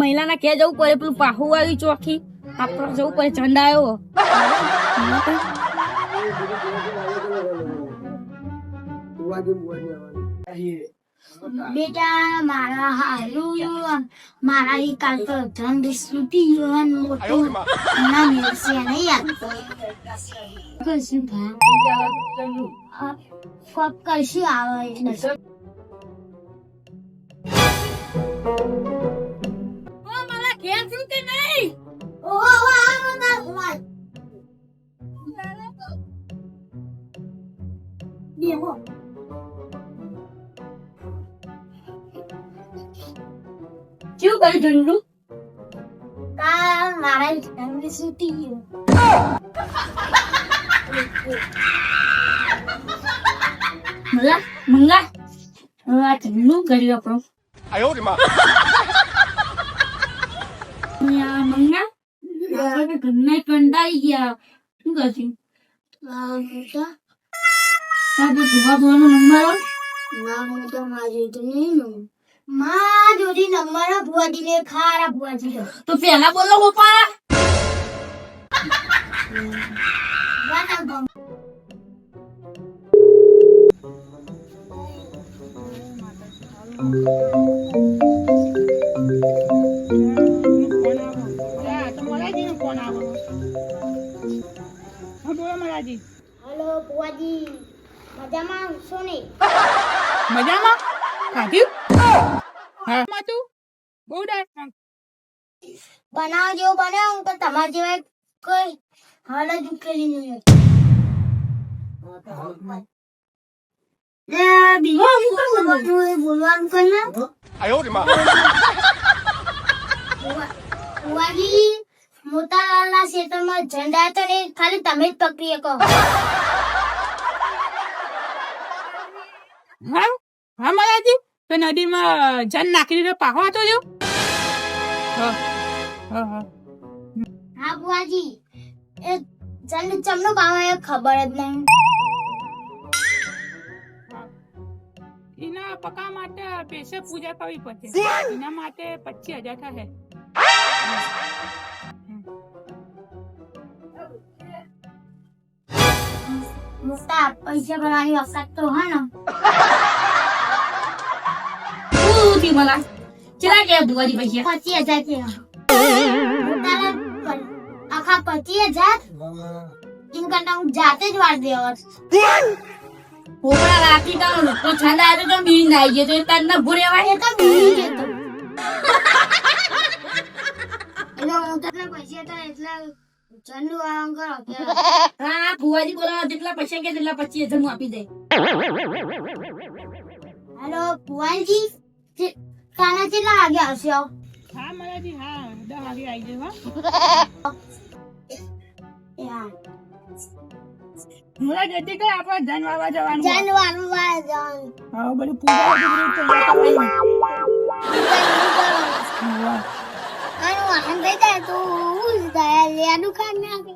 મહિલાના કે જવું પડે, પેલું પાહુ આવી ચોખી. આપણે જવું પડે ચંડાયો બેટા, મારા હારું, મારા ઈ કાલ તો ધન કશું આવે મારી ઢંગુ કા મારા ઢંગુ સૂટી ગયું મંગા મંગા હવે આ ઢંગુ કર્યું આપણું આયો રે માં. મંગા આપણે ઘરના કંટાળી ગયા. શું કરશું? તારે ધોવા ધોવાનો નંબર ના હું તો મારી નહીં માં જોડી નંબર ભુવાજી ને ખારા ભુવાજી તો પેલા બોલો ગોપાળા. વાના હલો ભુવાજી મજામાં છો ને? મજામાં? માં તું? બહુ ડાયરેક્ટ બનાવ. ઝંડા હતો ને ખાલી તમે જ પકડી શકો. હા? મારાજી તો નદીમાં જન નાખી દીધો પાકો હતો જો હા હા હા હા ભુવાજી એ જંડ ચમનો પાવ એ ખબર જ નહીં એના પકા માટે પેશે પૂજા કરવી પડશે એના માટે પચીસ હજાર થશે મોટા પૈસા ભરવાની વખત તો હા ને શું થયું मला ચલા ગયા ભુવાજી પૈસા પચીસ હજાર છે આખા પચીસ હજાર? એમ હું જાતે જ વાર દેવા. પોપડા રાતી કાનો લોકો ઠંડા આવ્યો તો બીજ નાઈ ગયો તો એ તાર ના ભૂરેવાય એ તો ભૂલી જતો એટલે હું તો પૈસા હતા એટલા ચંદુ આરામ કરો હા ભુવાજી બોલાવા જેટલા પૈસા કે તેટલા પચીસ હજાર હું આપી દે હેલો ભુવાનજી કાના કેટલા વાગે આવશો હા? મારાજી હા દસ વાગે આવી જાય યાર જતી કઈ આપણે ધન વાવા જવાનું હોય. જાનવાનું જવાનું. હા બધું પૂજા બધું તૈયાર કરવાની આનું વાહન થઈ જાય તો હું જ થાય લેનું ખાન નાખે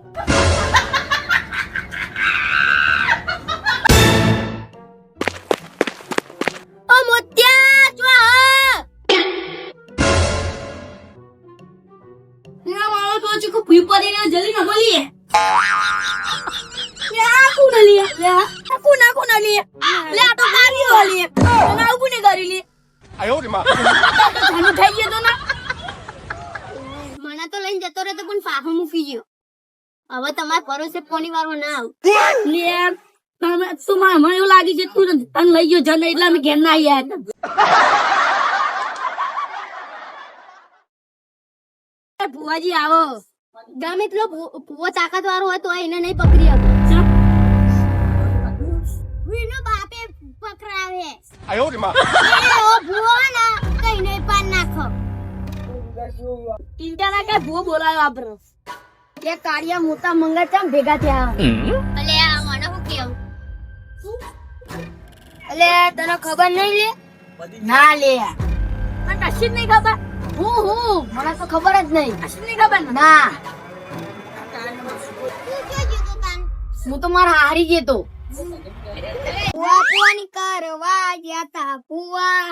પીપો દઈને જલ્દી નખો લીએ ના મને તો મને એવું લાગી છે તું તને લઈ ગયો જને એટલે અમે ઘેર ના આવ્યા ભુવાજી આવો ગમે એટલો ભૂવો તાકાત વાળો હોય તો એને નહીં પકડી શકે એનો બાપે પકડાવે. આયો રે માં. એનો ભૂવો ના કઈ નહીં પાન નાખો. ટીંટા ના કઈ ભૂવો બોલાયો આપણો. એ કાર્ય મોટા મંગળ ચમ ભેગા થયા. ભલે આ મને હું કેવું? અલે તને ખબર નહીં લે? ના લે. પણ કશી જ નહીં ખબર. હું હું મને તો ખબર જ નહીં કશી ખબર ના હું તો મારા હારી ગયો કરવા ગયા તા પુવા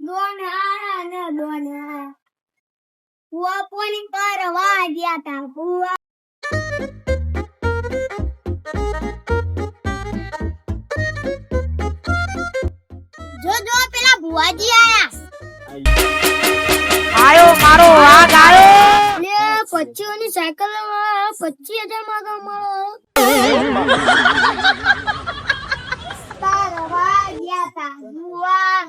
દોન ને દોન હારા ફુવા કરવા ગયા તા ફુવા જો જો ભુવાજી આયા આયો મારો વાઘ આયો. લે પચ્ચીઓની સાયકલ પચ્ચી હજારમાં ગમો મારો તારવા ગયા તા ભુવા.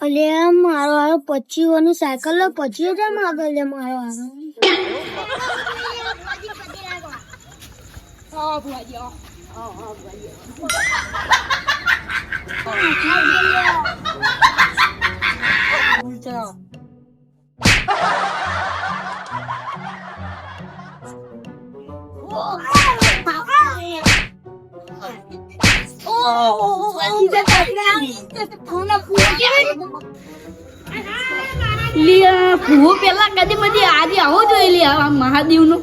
અલે મારો હારો પચીઓ નું સાયકલ લો પચીસ હજારમાં આગળ લે મારો હારો હા ભુવાજી આવો. લિયા ભૂવો પેલા કદી બધી આજે આવો જોઈ લે આ મહાદેવનું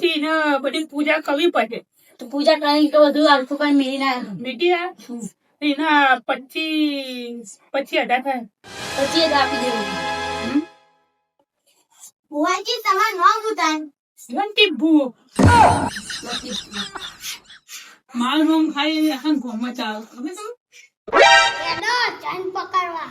છંડા તેને બધી પૂજા કરવી પડે. તો પૂજા કરી તો બધું આખું કઈ મેળી ના મીડિયા એના પચીસ પછી અઢાર થાય. પછી એ આપી દેવું. બુવાજી તમારું શું થાય ઘંટી ભૂ. મારું નામ ખાઈ આખા ગોમાં ચાલ. તમને એડો ચાંદ પકડવા.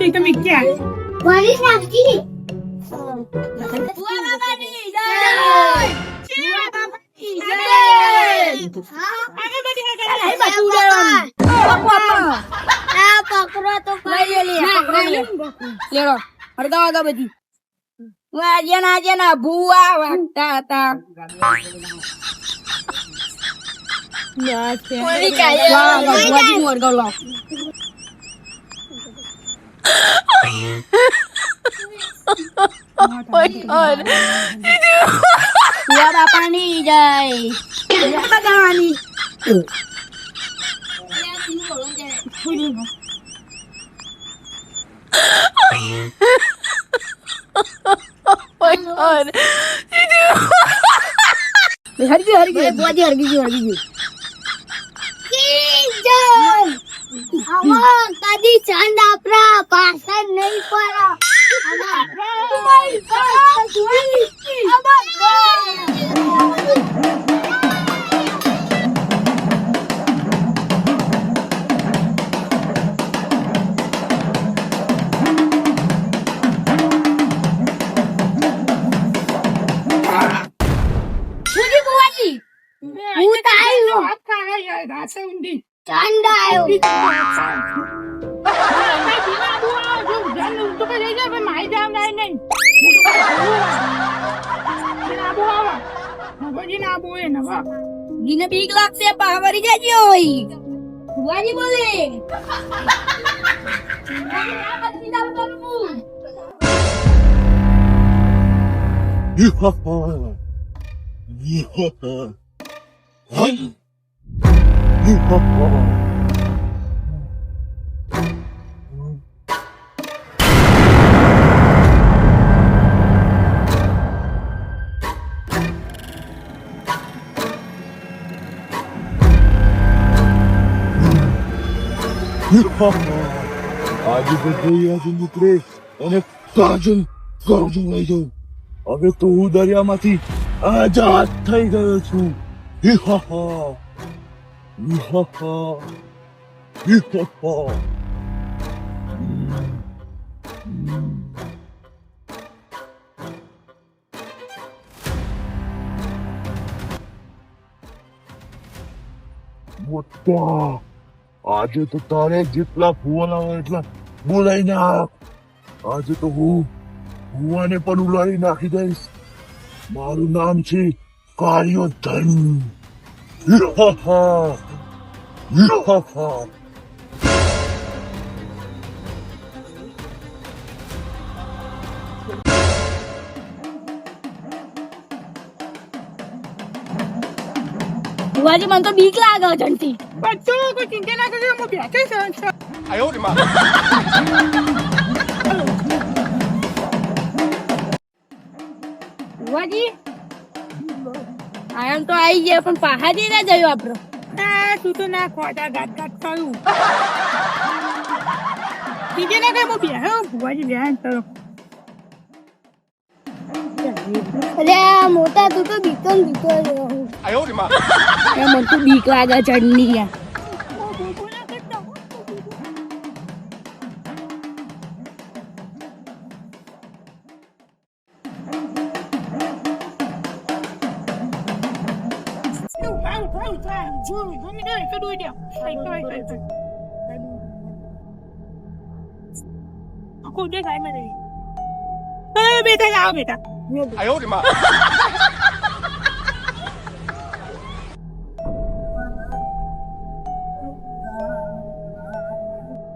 જા કંકુ હતી તમે ક્યાં વળી નાખી ભુવા બાબાની જય જય બાબાની જય આગે બધી આગળ અહીં પાછું ઉડાડવાનું. આ પકડો તો લઈ લે, લે. લેડો હળગાવો હળગાવો બધી આજે ના આજે ના ભૂવા વાગતા હતા વાહ, વાહ, ભુવાજીનું હળગાવ લાવો. ભુવા બાપાની જય જય બગાવાની. હરગી હરગી ભુવાજી હરગી ગયું હરગી Gising! Nakakakat sinabang mo! Yuhaha! Yuhaha! Yuhaha! આજે તો દરિયાથી નીકળે અને કાજલ કાજુ લઈ જાઉં હવે તો હું દરિયામાંથી આઝાદ થઈ ગયો છું હિ હા હા હિ હા હા હિ હા હા મોટા આજે તો તારે જેટલા ફોન હોય એટલા બોલાઈ નાખ. આજે તો હું ભુવાને પણ ઉલાડી નાખી દઈશ. મારું નામ છે કાર્યોધન. હિહાહા. બુવાજી મને તો બીક લાગે જંટી બચ્ચો કોઈ ચિંતા ના કરજો હું બેઠે છે આયો રે માં બુવાજી આયમ તો આવી ગયા પણ પહાડી ના જયો આપણો હા શું તો ના ખોટા ગાત ગાત થયું. ચિંતા ના કઈ હું બેહે બુવાજી અરે મોટા તું તો બીકો બીકો આયો રે માં એ મન તો બીક લાગે ચડની યાર Aku udah kayak mana nih? Eh, beta ya, beta. 哎呦我的妈！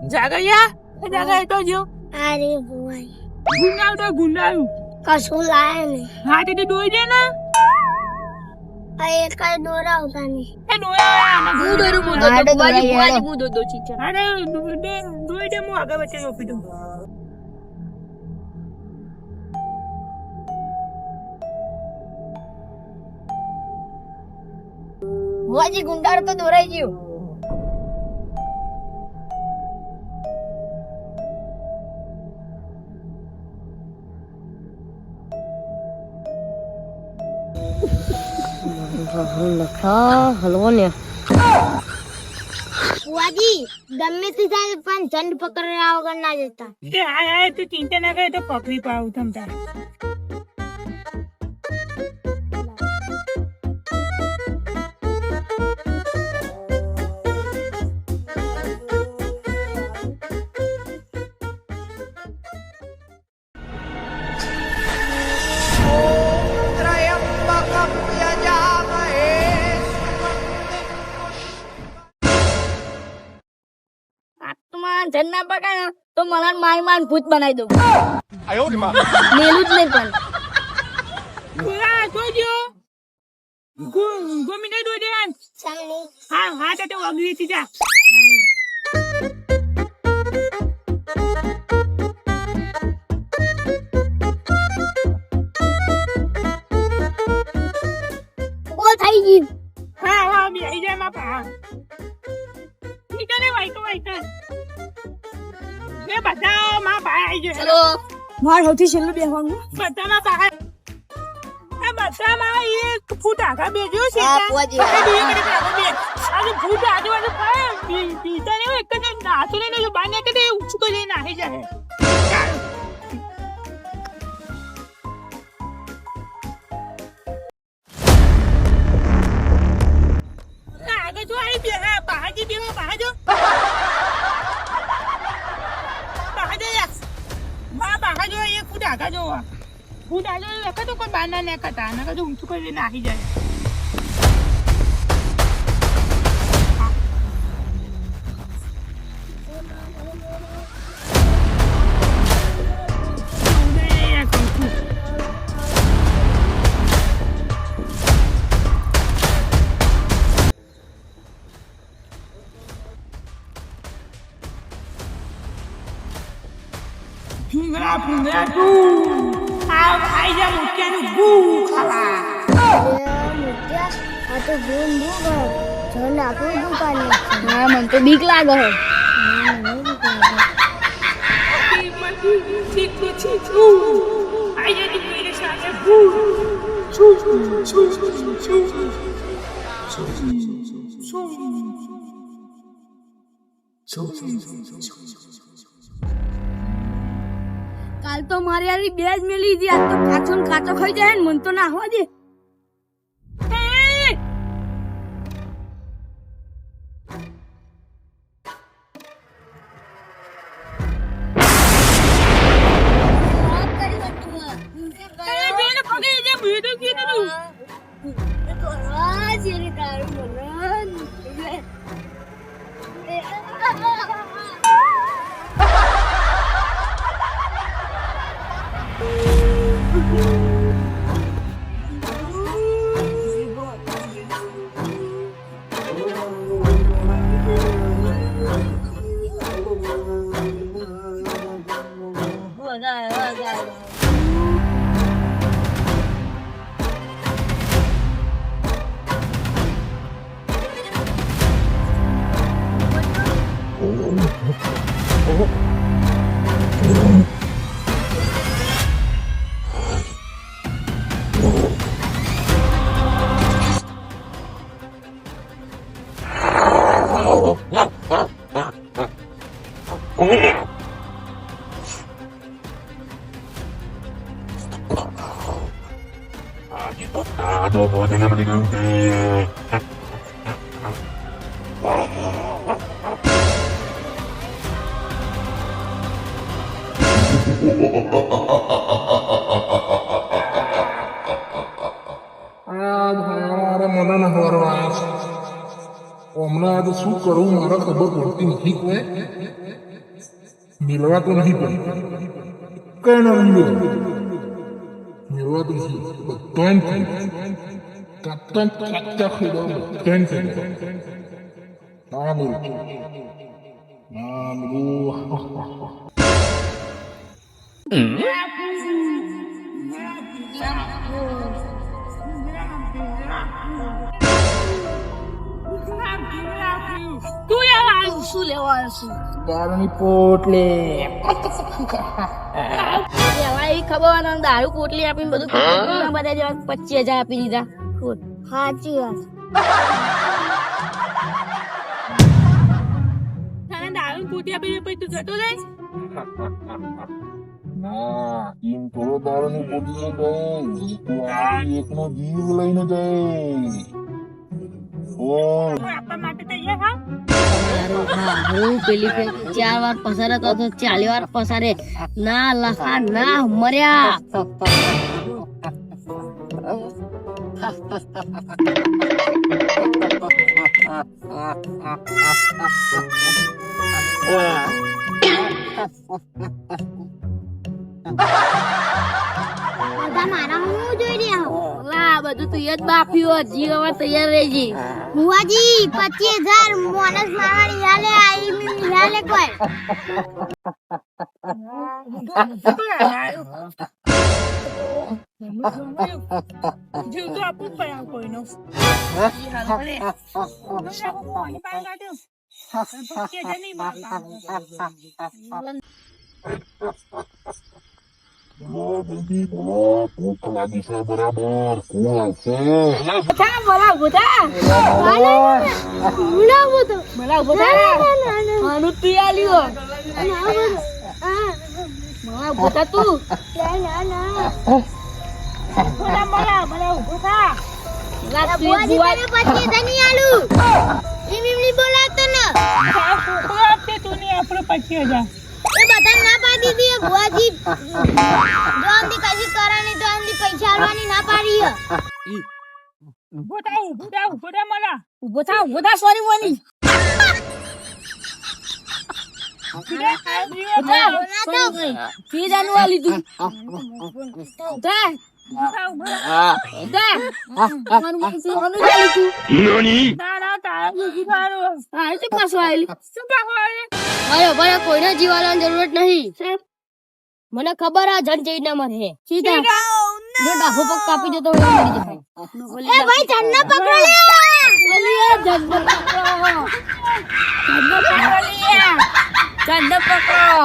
જાગયા જાગા તો જો અરે ભુવાઈ ગુંડાવ તો ગુંડાયું કશું લાયા નહીં હા તે તો દોઈ દે ને આ એક જ દોરાવતા નહીં એ દોયા હું દોરું હું દોરું ભુવાજી ભુવાજી હું દોરું ચીચા અરે દોઈ દે દોઈ દે હું આગળ વચ્ચે રોપી દઉં ભુવાજી ગુંડાળ તો દોરાઈ ગયું. હલવો ને ભુવાજી ગમે તે થાય પણ ઝંડ પકડ્યા વગર ના જતા. એ હા હા તું ચિંતા ના કરે તો પકડી પાવું તમ તારે. ભજન ના પકાય તો મને માર માર ભૂત બનાવી દઉં મેલું જ નહીં પણ ગોમિંદ દો દે હા હા તો વાગી હતી જા thấy gì ha ha bị ấy ra mà bà đi cái này mày có mày tên એ બધા માં પા આવી જાય ચલો. માર સૌથી છેલ્લું બેહવાનું. બધામાં પા આ બધામાં એક ફૂટ આગળ બેજો છે. હા, ફુવાજી. આજે ફૂટ આજુબાજુ બી- બીજા ને એક જ નાતું લઈને જો બાને કે ઊંચું કરી નાહી જાય. ના, આગળ જો આવી બે હા પહાજી બે એક ફૂટ આગળ જો ફૂટ આગળ લખા તો કોઈ બાના ને કટા ના કદું ઊંચું કરીને આવી જાય. હા, મને તો બીક લાગે છે. કાલ તો મારી યાર બે જ મેલી આજ તો કાચો કાચો ખાઈ જાય ને, મન તો ના હોવા દે. આજ મારા મદન હરવા છે હમણાં આજે શું કરું મારે ખબર પડતી નથી કોઈ મિલવા તો નહીં પડી કઈ ના મિલવા મિલવા તો નથી બધાને થઈ કાચા તું યાર આવ્યું. શું લેવા આવ્યો છું દારૂની પોટલે. લેવા એ ખબર હોય દારૂ કોટલી આપીને બધું બધા જવા પચીસ હજાર આપી દીધા. સાચી વાત. દારૂ પોટી આપી પછી તું જતો રહે ના એમ થોડો દારૂની પોટલી આવી એકનો જીવ લઈને જઈ હા પેલી ચાર વાર પસારે તો તો ચાલી વાર પસારે. ના લખા ના મર્યા. મારા હું જોઈ રહ્યા? હો બધું તું બાફ્યું બાપ્યું હજી હવે તૈયાર રહેજી. બુઆજી પચીસ હજાર મોનસ મારવાડી હાલે આઈ મી હાલે કોઈ. જીવ તો આપવું જ પડે આ કોઈનો બેબી બોલો ભૂખ લાગી છે બરાબર કોણ આવશે તું. આલ્યું ના તું. ના પચીસ હજાર એ બધા ના પાડી દીધી બુઆજી જો આમથી કશી કરાની તો આમથી પૈસા આલવાની ના પાડી હે. ઊભો થા ઊભો થા ઊભો થા મને ઊભો થા ઊભો થા સોરી મોની ફી જાનું આલી કોઈને જીવાલાની જરૂરત નહીં મને ખબર આ જન મરે કાપી દે તો પકડો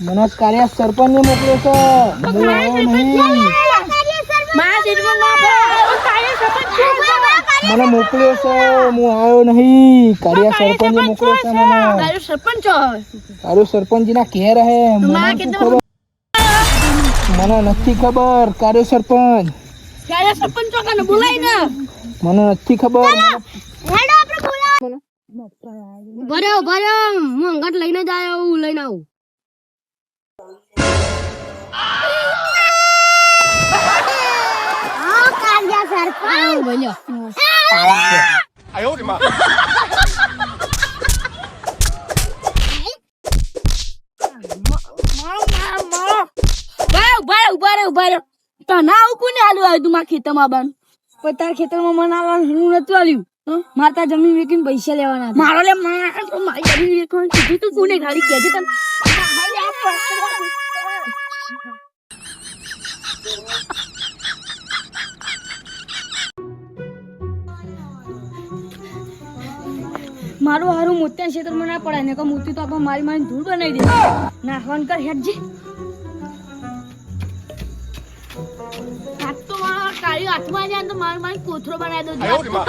મને કાર્ય સરપંચ ને મોકલ્યો છે મને મોકલ્યો છે. હું આવ્યો નહીં. કાર્ય સરપંચ મોકલ્યો છે મને. સરપંચ તારું સરપંચ ના ઘેર હે. મને નથી ખબર. કાર્ય સરપંચ. ક્યારે સરપંચ ચોકાને બોલાય ને. મને નથી ખબર. હેડો આપણે બોલાવો. ભરે ભરે હું અંગત લઈને જ આવ્યો લઈને આવું આ કાળિયા સરપંચ બોલ્યો 哎呦我的妈！ ભાઈ ઉભા રહો ઉભા રહો ઉભા રહો તો ના આવું કોને આલ્યું આવ્યું તું મારા ખેતરમાં બાન પણ તારા ખેતરમાં મને આલવાનું હું નતું આલ્યું હં? મારે તાર જમીન વેચીને પૈસા લેવાના હતા. મારો લે મારા તો મારી જમીન વેચવાનું કીધું તું કોને ખાલી કહેજે તને મારું હારું મોત્યા ક્ષેત્રમાં ના પડાય ને કે મોતી તો આપણે મારી મારી ધૂળ બનાવી દે. નાખવાનું કર હેડજે. હાથ તો મારા કાળી હાથમાં જાય તો મારી મારી કોથરો બનાવી દો.